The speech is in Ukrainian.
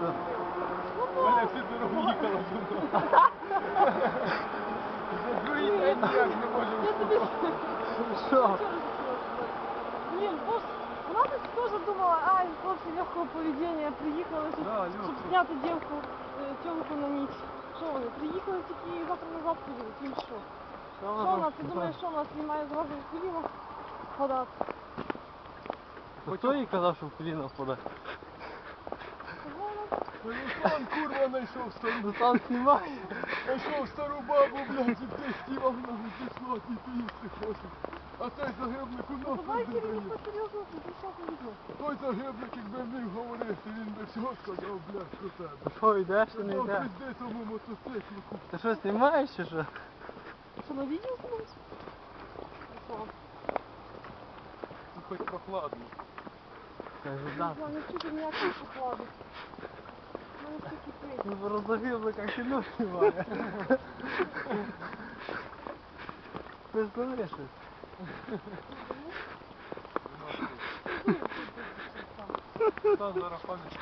Мене всі дорогу їхали зі мною. За другий ніяк не можу. Що? Блін, боже, ну, вона так теж думала, ай, хлопці легкого поведіння, приїхали, щоб, Да, зняти дівку е, на ніч. Що вони, приїхали тільки і завтра назад підуть, їм що? Що нас? ти думаєш, що вона знімає з вашого коліна? Ходати. Хто їй казав, що в коліна впаде? Телефон, курва, знайшов стару. Ну там знімає. Знайшов стару бабу, блядь, і ти стівав на пішло, а ти їсти хочеш. А той загибник у Ну давай, не дає. відно. Той загибник, якби вмів говорити, він би всього сказав, блядь, про тебе. Що, йдеш чи не Сказав, йдеш? пизди тому мотоциклу. Ти що, знімаєш чи що? Що, на відео знімаєш? Ну, хоч прохладно. Кажу, да. Не чую ніякої поклади. У мене как кипить. Ну, Представляешь? Там? Зараз пам'ять